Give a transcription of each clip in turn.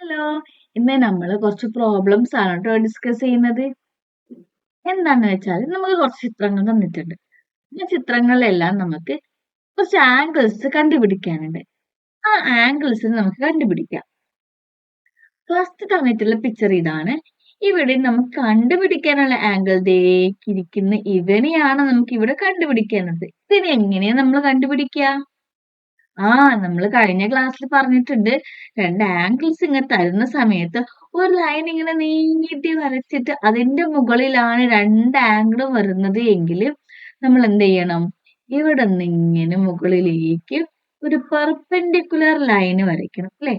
Hello ഇന്ന് നമ്മൾ കുറച്ച് പ്രോബ്ലംസ് ആണ് കേട്ടോ ഡിസ്കസ് ചെയ്യുന്നത്. എന്താന്ന് വെച്ചാൽ നമുക്ക് കുറച്ച് ചിത്രങ്ങൾ തന്നിട്ടുണ്ട്. ഈ ചിത്രങ്ങളിലെല്ലാം നമുക്ക് കുറച്ച് ആംഗിൾസ് കണ്ടുപിടിക്കാനുണ്ട്. ആ ആംഗിൾസ് നമുക്ക് കണ്ടുപിടിക്കാം. ഫസ്റ്റ് തന്നിട്ടുള്ള പിക്ചർ ഇതാണ്. ഇവിടെ നമുക്ക് കണ്ടുപിടിക്കാനുള്ള ആംഗിൾ ദേക്കിരിക്കുന്ന ഇവനെയാണ് നമുക്ക് ഇവിടെ കണ്ടുപിടിക്കാനുള്ളത്. ഇതിനെ എങ്ങനെയാ നമ്മൾ കണ്ടുപിടിക്കുക ആ നമ്മൾ കഴിഞ്ഞ ക്ലാസ്സിൽ പറഞ്ഞിട്ടുണ്ട്. രണ്ട് ആംഗിൾസ് ഇങ്ങനെ തരുന്ന സമയത്ത് ഒരു ലൈൻ ഇങ്ങനെ നീട്ടി വരച്ചിട്ട് അതിന്റെ മുകളിലാണ് രണ്ട് ആംഗിളും വരുന്നത് എങ്കിൽ നമ്മൾ എന്ത് ചെയ്യണം? ഇവിടെ നിന്ന് ഇങ്ങനെ മുകളിലേക്ക് ഒരു പെർപെൻഡിക്കുലർ ലൈൻ വരയ്ക്കണം അല്ലേ?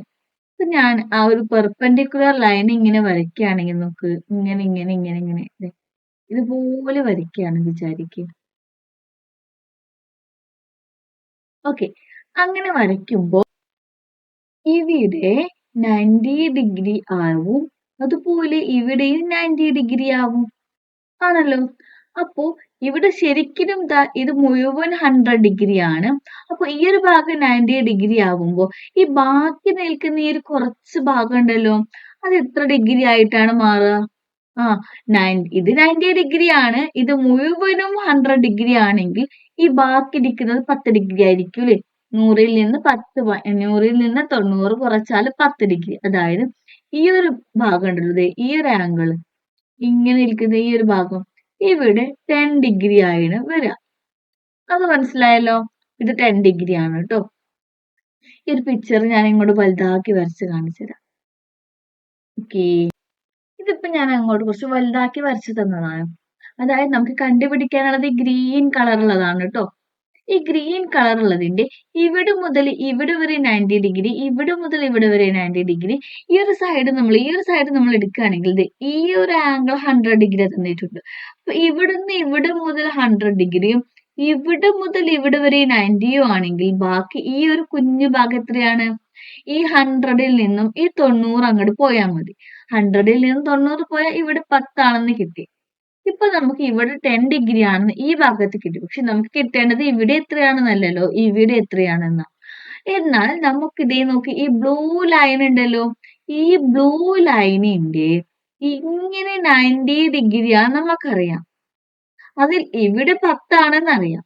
അപ്പൊ ഞാൻ ആ ഒരു പെർപെൻഡിക്കുലർ ലൈൻ ഇങ്ങനെ വരയ്ക്കുകയാണെങ്കിൽ നോക്ക്. ഇങ്ങനെ ഇങ്ങനെ ഇങ്ങനെ ഇങ്ങനെ. ദേ ഇതുപോലെ വരയ്ക്കുകയാണ് വിചാരിക്കുക ഓക്കെ അങ്ങനെ വരയ്ക്കുമ്പോൾ ഇവിടെ നയന്റി ഡിഗ്രി ആവും അതുപോലെ ഇവിടെയും നയന്റി ഡിഗ്രി ആവും. ആണല്ലോ? അപ്പോ ഇവിടെ ശരിക്കും ഇത് മുഴുവൻ ഹൺഡ്രഡ് ഡിഗ്രി ആണ്. അപ്പൊ ഈ ഒരു ഭാഗം നയന്റി ഡിഗ്രി ആവുമ്പോൾ ഈ ബാക്കി നിൽക്കുന്ന ഈ ഒരു കുറച്ച് ഭാഗം ഉണ്ടല്ലോ അത് എത്ര ഡിഗ്രി ആയിട്ടാണ് മാറുക? ആ നയൻ ഇത് നയന്റി ഡിഗ്രി ആണ് ഇത് മുഴുവനും ഹൺഡ്രഡ് ഡിഗ്രി ആണെങ്കിൽ ഈ ബാക്കി നിൽക്കുന്നത് പത്ത് ഡിഗ്രി ആയിരിക്കും അല്ലേ? നൂറിൽ നിന്ന് പത്ത് നൂറിൽ നിന്ന് തൊണ്ണൂറ് കുറച്ചാൽ പത്ത് ഡിഗ്രി അതായത് ഈ ഒരു ഭാഗം ഉണ്ടല്ലോ ഈ ഒരു ആംഗിൾ ഇങ്ങനെ ഇരിക്കുന്ന ഈ ഒരു ഭാഗം. ഇവിടെ ടെൻ ഡിഗ്രി ആയാണ് വരിക അത് മനസ്സിലായല്ലോ? ഇത് ടെൻ ഡിഗ്രി ആണ് കേട്ടോ ഈ ഒരു പിക്ചർ ഞാൻ ഇങ്ങോട്ട് വലുതാക്കി വരച്ച് കാണിച്ചു തരാം. ഓക്കേ ഇതിപ്പോ ഞാൻ അങ്ങോട്ട് കുറച്ച് വലുതാക്കി വരച്ചു തന്നതാണ്. അതായത് നമുക്ക് കണ്ടുപിടിക്കാനുള്ളത് ഗ്രീൻ കളറുള്ളതാണ് കേട്ടോ ഈ ഗ്രീൻ കളർ ഉള്ളതിന്റെ ഇവിടെ മുതൽ ഇവിടെ വരെ നയന്റി ഡിഗ്രി ഇവിടെ മുതൽ ഇവിടെ വരെ നയന്റി ഡിഗ്രി ഈ ഒരു സൈഡ് നമ്മൾ ഈ ഒരു സൈഡ് നമ്മൾ എടുക്കുകയാണെങ്കിൽ ഈ ഒരു ആംഗിൾ ഹൺഡ്രഡ് ഡിഗ്രി തന്നിട്ടുണ്ട്. അപ്പൊ ഇവിടുന്ന് ഇവിടെ മുതൽ ഹൺഡ്രഡ് ഡിഗ്രിയും ഇവിടെ മുതൽ ഇവിടെ വരെ നയന്റിയും ആണെങ്കിൽ ബാക്കി ഈ ഒരു കുഞ്ഞു ഭാഗം എത്രയാണ്? ഈ ഹൺഡ്രഡിൽ നിന്നും ഈ തൊണ്ണൂറ് അങ്ങോട്ട് പോയാൽ മതി. ഹൺഡ്രഡിൽ നിന്നും തൊണ്ണൂറ് പോയാൽ ഇവിടെ പത്താണെന്ന് കിട്ടി. ഇപ്പൊ നമുക്ക് ഇവിടെ ടെൻ ഡിഗ്രി ആണെന്ന് ഈ ഭാഗത്ത് കിട്ടി. പക്ഷെ നമുക്ക് കിട്ടേണ്ടത് ഇവിടെ എത്രയാണെന്നല്ലല്ലോ? ഇവിടെ എത്രയാണെന്ന. എന്നാൽ നമുക്ക് ഇതേ നോക്കി ഈ ബ്ലൂ ലൈൻ ഉണ്ടല്ലോ? ഈ ബ്ലൂ ലൈനിന്റെ ഇങ്ങനെ നയന്റി ഡിഗ്രിയാണ് നമുക്കറിയാം. അതിൽ ഇവിടെ പത്താണെന്ന് അറിയാം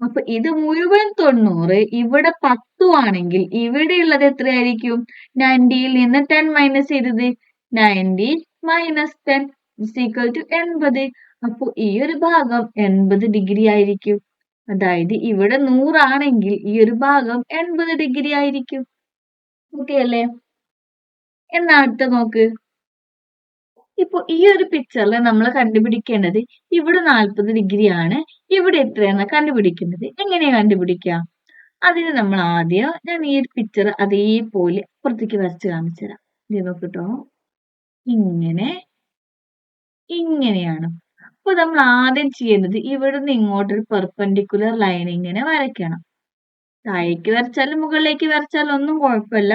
അപ്പൊ ഇത് മുഴുവൻ തൊണ്ണൂറ് ഇവിടെ പത്തു ആണെങ്കിൽ ഇവിടെ ഉള്ളത് എത്രയായിരിക്കും? നയന്റിയിൽ നിന്ന് ടെൻ മൈനസ് ചെയ്തത്? Ninety minus ten is equal to എൺപത്. അപ്പോൾ ഈ ഒരു ഭാഗം എൺപത് ഡിഗ്രി ആയിരിക്കും. അതായത് ഇവിടെ നൂറാണെങ്കിൽ ഈ ഒരു ഭാഗം എൺപത് ഡിഗ്രി ആയിരിക്കും. ഓക്കെ അല്ലേ? എന്നാ അടുത്ത നോക്ക്. ഇപ്പൊ ഈ ഒരു പിക്ചറിൽ നമ്മൾ കണ്ടുപിടിക്കേണ്ടത് ഇവിടെ നാൽപ്പത് ഡിഗ്രി ആണ് ഇവിടെ എത്രയാണ് കണ്ടുപിടിക്കേണ്ടത്. എങ്ങനെയാ കണ്ടുപിടിക്കാം? അതിന് നമ്മൾ ആദ്യം ഞാൻ ഈ ഒരു പിക്ചർ അതേപോലെ അപ്പുറത്തേക്ക് വരച്ച് കാണിച്ചു തരാം നോക്കിട്ടോ ഇങ്ങനെ ഇങ്ങനെയാണ്. അപ്പൊ നമ്മൾ ആദ്യം ചെയ്യേണ്ടത് ഇവിടുന്ന് ഇങ്ങോട്ടൊരു പെർപെൻഡിക്കുലർ ലൈൻ ഇങ്ങനെ വരയ്ക്കണം. താഴേക്ക് വരച്ചാലും മുകളിലേക്ക് വരച്ചാലും ഒന്നും കുഴപ്പമില്ല.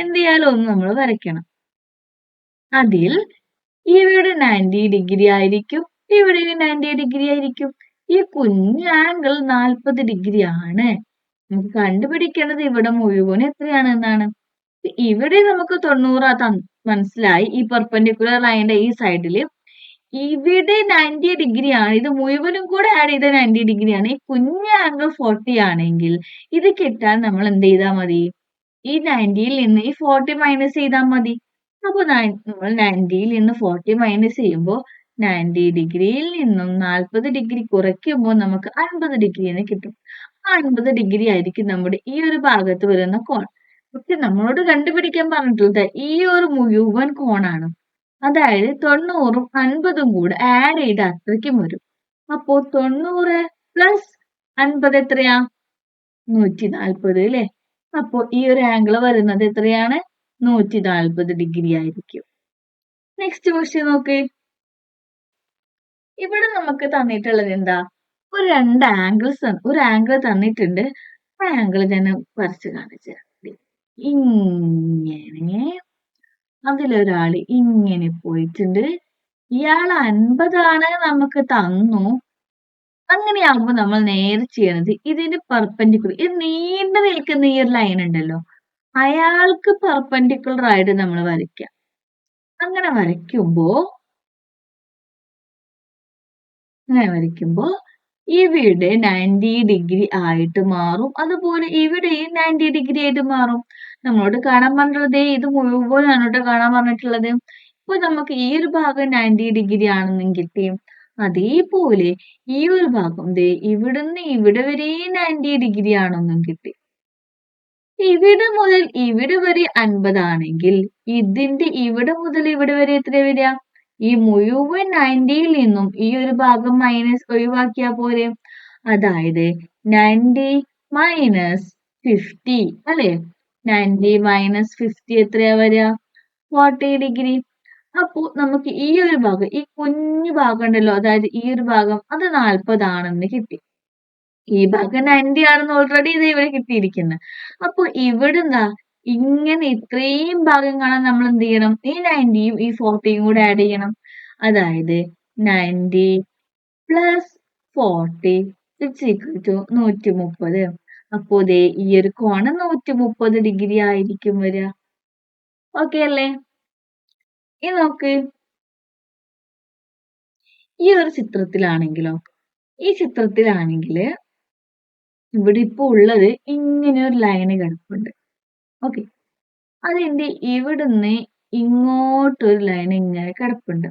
എന്ത് ചെയ്യാലും ഒന്ന് നമ്മൾ വരയ്ക്കണം. അതിൽ ഇവിടെ നയന്റി ഡിഗ്രി ആയിരിക്കും ഇവിടെ നയന്റി ഡിഗ്രി ആയിരിക്കും. ഈ കുഞ്ഞു ആംഗിൾ നാൽപ്പത് ഡിഗ്രി ആണ്. നമുക്ക് കണ്ടുപിടിക്കേണ്ടത് ഇവിടെ മുഴുവൻ എത്രയാണ് എന്നാണ്. ഇവിടെ നമുക്ക് തൊണ്ണൂറാ മനസ്സിലായി. ഈ പെർപെൻഡിക്കുലർ ലൈനിന്റെ ഈ സൈഡിൽ ഇവിടെ നയന്റി ഡിഗ്രി ആണ്. ഇത് മുഴുവനും കൂടെ ആഡ് ചെയ്ത നയന്റി ഡിഗ്രി ആണ്. ഈ കുഞ്ഞ ആംഗിൾ ഫോർട്ടി ആണെങ്കിൽ ഇത് കിട്ടാൻ നമ്മൾ എന്ത് ചെയ്താൽ മതി? ഈ നയന്റിയിൽ നിന്ന് ഈ ഫോർട്ടി മൈനസ് ചെയ്താൽ മതി. അപ്പോൾ നമ്മൾ നയന്റിയിൽ നിന്ന് ഫോർട്ടി മൈനസ് ചെയ്യുമ്പോൾ നയന്റി ഡിഗ്രിയിൽ നിന്നും നാൽപ്പത് ഡിഗ്രി കുറയ്ക്കുമ്പോൾ നമുക്ക് അൻപത് ഡിഗ്രി എന്ന് കിട്ടും. ആ അൻപത് ഡിഗ്രി ആയിരിക്കും നമ്മുടെ ഈ ഒരു ഭാഗത്ത് വരുന്ന കോൺ പക്ഷെ നമ്മളോട് കണ്ടുപിടിക്കാൻ പറഞ്ഞിട്ടുള്ളത് ഈ ഒരു മുഴുവൻ കോണാണ് അതായത് തൊണ്ണൂറും അൻപതും കൂടെ ആഡ് ചെയ്ത് അത്രയ്ക്കും വരും. അപ്പോ തൊണ്ണൂറ് പ്ലസ് അൻപത് എത്രയാ? നൂറ്റി നാൽപ്പത് അല്ലെ? അപ്പോ ഈ ഒരു ആംഗിൾ വരുന്നത് എത്രയാണ്? നൂറ്റി നാൽപ്പത് ഡിഗ്രി ആയിരിക്കും. നെക്സ്റ്റ് ക്വസ്റ്റ്യൻ നോക്ക്. ഇവിടെ നമുക്ക് തന്നിട്ടുള്ളത് എന്താ? ഒരു രണ്ട് ആംഗിൾസ് ഒരു ആംഗിൾ തന്നിട്ടുണ്ട്. ആ ആംഗിൾ ഞാൻ വരച്ച് കാണിച്ചു ഇങ്ങനെ അതിലൊരാൾ ഇങ്ങനെ പോയിട്ടുണ്ട്. ഇയാൾ അൻപതാണ് നമുക്ക് തന്നു. അങ്ങനെയാകുമ്പോൾ നമ്മൾ നേരെ ചെയ്യണത് ഇതിന് പെർപെൻഡിക്കുലർ ഇത് നീണ്ടു നിൽക്കുന്ന ഈ ഒരു ലൈൻ ഉണ്ടല്ലോ. അയാൾക്ക് പെർപെൻഡിക്കുലർ ആയിട്ട് നമ്മൾ വരയ്ക്കാം. അങ്ങനെ വരയ്ക്കുമ്പോ അങ്ങനെ വരയ്ക്കുമ്പോ ഇവിടെ നയന്റി ഡിഗ്രി ആയിട്ട് മാറും. അതുപോലെ ഇവിടെയും നയന്റി ഡിഗ്രി ആയിട്ട് മാറും. നമ്മളോട് കാണാൻ പറഞ്ഞിട്ടുള്ളത് ഇത് മുഴുവനാണ് കേട്ടോ കാണാൻ പറഞ്ഞിട്ടുള്ളത്. ഇപ്പൊ നമുക്ക് ഈ ഒരു ഭാഗം നയന്റി ഡിഗ്രി ആണെന്നെങ്കിൽ അതേപോലെ ഈ ഒരു ഭാഗം ദേ ഇവിടുന്ന് ഇവിടെ വരെ നയന്റി ഡിഗ്രി ആണെന്നും കിട്ടി. ഇവിടെ മുതൽ ഇവിടെ വരെ അൻപതാണെങ്കിൽ ഇതിന്റെ ഇവിടെ മുതൽ ഇവിടെ വരെ എത്ര വരിക? ഈ മുഴുവൻ നയന്റിയിൽ നിന്നും ഈ ഒരു ഭാഗം മൈനസ് ഒഴിവാക്കിയാൽ പോരെ? അതായത് നയന്റി മൈനസ് ഫിഫ്റ്റി അല്ലെ? നയന്റി മൈനസ് ഫിഫ്റ്റി എത്രയാ വരിക? ഫോർട്ടി ഡിഗ്രി അപ്പോ നമുക്ക് ഈ ഒരു ഭാഗം ഈ കുഞ്ഞു ഭാഗം ഉണ്ടല്ലോ അതായത് ഈ ഒരു ഭാഗം അത് നാൽപ്പതാണെന്ന് കിട്ടി. ഈ ഭാഗം നയന്റി ആണെന്ന് ഓൾറെഡി ഇത് ഇവിടെ കിട്ടിയിരിക്കുന്നത് അപ്പൊ ഇവിടെ എന്താ ഇങ്ങനെ ഇത്രയും ഭാഗം കാണാൻ നമ്മൾ എന്ത് ചെയ്യണം? ഈ നയന്റിയും ഈ ഫോർട്ടിയും കൂടെ ആഡ് ചെയ്യണം. അതായത് ninety plus forty it's equal to നൂറ്റി മുപ്പത് അപ്പോ ദേ ഈ ഒരു കോണം നൂറ്റി മുപ്പത് ഡിഗ്രി ആയിരിക്കും വരിക. ഓക്കെ അല്ലേ? ഇനി നോക്ക്. ഈ ഒരു ചിത്രത്തിലാണെങ്കിലോ ഈ ചിത്രത്തിലാണെങ്കിൽ ഇവിടെ ഇപ്പൊ ഉള്ളത് ഇങ്ങനെ ഒരു ലൈന് കിടപ്പുണ്ട്. ഓക്കെ അതിന്റെ ഇവിടുന്ന് ഇങ്ങോട്ടൊരു ലൈൻ ഇങ്ങനെ കിടപ്പുണ്ട്.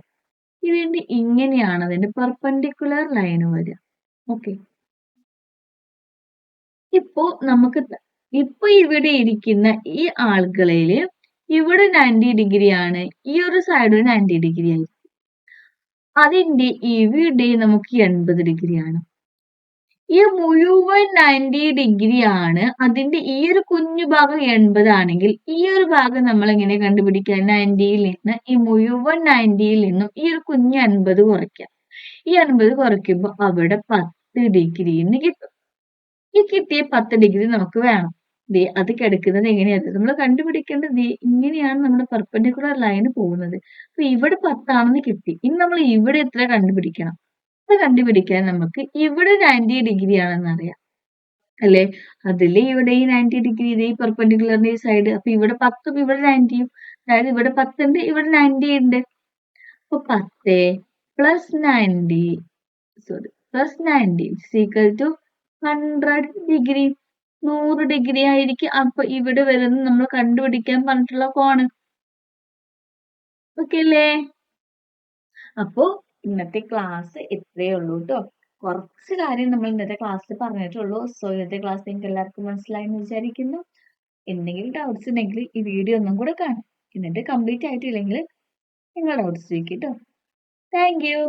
ഇതിന്റെ ഇങ്ങനെയാണ് അതിന്റെ പെർപെൻഡിക്കുലർ ലൈൻ വരിക. ഓക്കെ ഇപ്പോ നമുക്ക് ഇപ്പൊ ഇവിടെ ഇരിക്കുന്ന ഈ ആളുകളിൽ ഇവിടെ നയന്റി ഡിഗ്രി ആണ് ഈ ഒരു സൈഡ് നയന്റി ഡിഗ്രി ആയിരിക്കും അതിന്റെ ഇവിടെ നമുക്ക് എൺപത് ഡിഗ്രി ആണ് ഈ മുഴുവൻ നയന്റി ഡിഗ്രി ആണ്. അതിന്റെ ഈ ഒരു കുഞ്ഞു ഭാഗം എൺപത് ആണെങ്കിൽ ഈ ഒരു ഭാഗം നമ്മൾ എങ്ങനെ കണ്ടുപിടിക്കുക നയന്റിയിൽ നിന്ന് ഈ മുഴുവൻ നയന്റിയിൽ നിന്നും ഈ ഒരു കുഞ്ഞ് അൻപത് കുറയ്ക്കാം ഈ അൻപത് കുറയ്ക്കുമ്പോൾ അവിടെ പത്ത് ഡിഗ്രി എന്ന് കിട്ടും. ഈ കിട്ടിയ പത്ത് ഡിഗ്രി നമുക്ക് വേണം. ദേ അത് കിടക്കുന്നത് എങ്ങനെയാണ് നമ്മൾ കണ്ടുപിടിക്കേണ്ടത് ദേ ഇങ്ങനെയാണ് നമ്മുടെ പെർപെൻഡിക്കുലർ ലൈന് പോകുന്നത്. അപ്പൊ ഇവിടെ പത്താണെന്ന് കിട്ടി. ഇനി നമ്മൾ ഇവിടെ എത്ര കണ്ടുപിടിക്കണം? അത് കണ്ടുപിടിക്കാൻ നമുക്ക് ഇവിടെ നയന്റി ഡിഗ്രി ആണെന്ന് അറിയാം. അല്ലെ? അതിൽ ഇവിടെ ഈ നയന്റി ഡിഗ്രി ഇതേ പെർപെൻഡിക്കുലറിന്റെ ഈ സൈഡ് അപ്പൊ ഇവിടെ പത്തും ഇവിടെ നയന്റിയും അതായത് ഇവിടെ പത്തുണ്ട് ഇവിടെ നയന്റി ഉണ്ട്. അപ്പൊ പത്ത് plus ninety sorry plus ninety equal to hundred degree നൂറ് ഡിഗ്രി ആയിരിക്കും. അപ്പൊ ഇവിടെ വരുന്ന നമ്മൾ കണ്ടുപിടിക്കാൻ പറഞ്ഞിട്ടുള്ള കോണ്. ഓക്കെ അല്ലേ? അപ്പോ ഇന്നത്തെ ക്ലാസ് ഇത്രയേ ഉള്ളൂ കേട്ടോ കുറച്ച് കാര്യം നമ്മൾ ഇന്നത്തെ ക്ലാസ്സിൽ പറഞ്ഞിട്ടുള്ളൂ. സോ ഇന്നത്തെ ക്ലാസ് നിങ്ങൾക്ക് എല്ലാവർക്കും മനസ്സിലായി എന്ന് വിചാരിക്കുന്നു. എന്തെങ്കിലും ഡൗട്ട്സ് ഉണ്ടെങ്കിൽ ഈ വീഡിയോ ഒന്നും കൂടെ കാണാം. എന്നിട്ട് കംപ്ലീറ്റ് ആയിട്ടില്ലെങ്കിൽ നിങ്ങൾ ഡൗട്ട്സ് ചോദിക്കും കേട്ടോ താങ്ക് യു